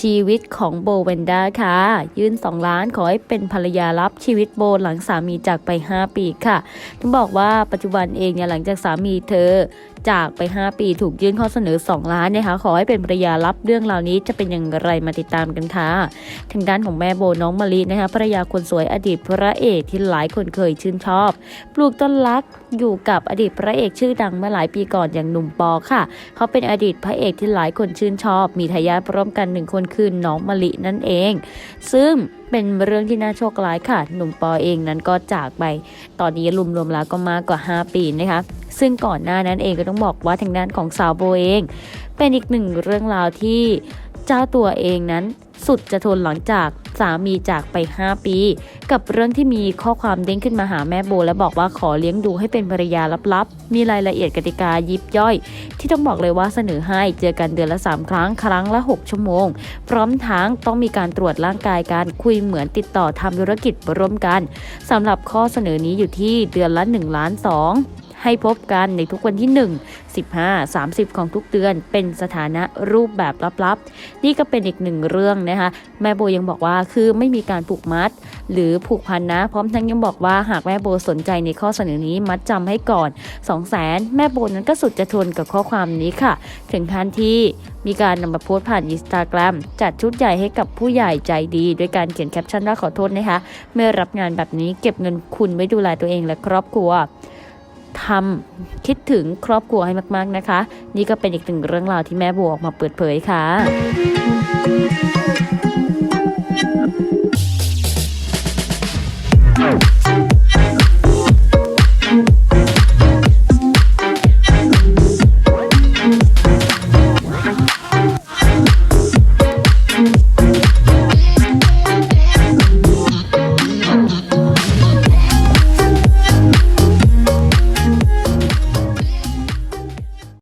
ชีวิตของโบเวนด้าค่ะ ยื่น 2 ล้านขอให้เป็นภรรยารับชีวิตโบหลังสามีจากไป 5 ปีค่ะต้องบอกว่าปัจจุบันเองเนี่ยหลังจากสามีเธอจากไป 5 ปีถูกยื่นข้อเสนอ 2 ล้านนะคะขอให้เป็นภรรยารับเรื่องราวนี้จะเป็นอย่างไรมาติดตามกันค่ะทางด้านของแม่โบน้องมะลินะคะภรรยาคนสวยอดีตพระเอกที่หลายคนเคยชื่นชอบ ปลูกต้นรักอยู่กับอดีตพระเอกชื่อดังเมื่อหลายปีก่อนอย่างหนุ่มปอค่ะ เขาเป็นอดีตพระเอกที่หลายคนชื่นชอบ มีทายาทพร้อมกันหนึ่งคนคือน้องมะลินั่นเอง ซึ่งเป็นเรื่องที่น่าโชคร้ายค่ะ หนุ่มปอเองนั้นก็จากไป ตอนนี้รวมๆแล้วก็มากกว่า 5 ปีนะคะ ซึ่งก่อนหน้านั้นเองก็ต้องบอกว่าทางด้านของสาวโบเอง เป็นอีกหนึ่งเรื่องราวที่เจ้าตัวเองนั้นสุดจะทนหลังจาก สามีจากไป 5 ปี กับเรื่องที่มีข้อความเด้งขึ้นมาหาแม่โบ และบอกว่าขอเลี้ยงดูให้เป็นภรรยาลับๆ มีรายละเอียดกติกายิบย่อย ที่ต้องบอกเลยว่าเสนอให้เจอกันเดือนละ 3 ครั้งครั้งละ 6 ชั่วโมง พร้อมทั้งต้องมีการตรวจร่างกายกันคุยเหมือนติดต่อทำธุรกิจร่วมกันสำหรับข้อเสนอนี้อยู่ที่เดือนละ1ล้าน2 ให้พบกันในทุกวันที่ 1 15 30 ของทุกเดือน เป็นสถานะรูปแบบลับๆ นี่ก็เป็นอีกหนึ่งเรื่องนะคะ แม่โบยังบอกว่าคือไม่มีการผูกมัด หรือผูกพันนะ พร้อมทั้งยังบอกว่าหากแม่โบสนใจในข้อเสนอนี้มัดจำให้ก่อน 2 0 0 0 0 0แม่โบนั้นก็สุดจะทนกับข้อความนี้ค่ะ ถึงขั้นที่มีการนำมาโพสต์ผ่านอินสตาแกรมจัดชุดใหญ่ให้กับผู้ใหญ่ใจดีโดยการเขียนแคปชั่นว่าขอโทษนะคะ เมื่อรับงานแบบนี้เก็บเงินคุณไว้ดูแลตัวเองและครอบครัว ทำคิดถึงครอบครัวให้มาก ๆนะคะ นี่ก็เป็นอีกหนึ่งเรื่องราวที่แม่บัวออกมาเปิดเผยค่ะ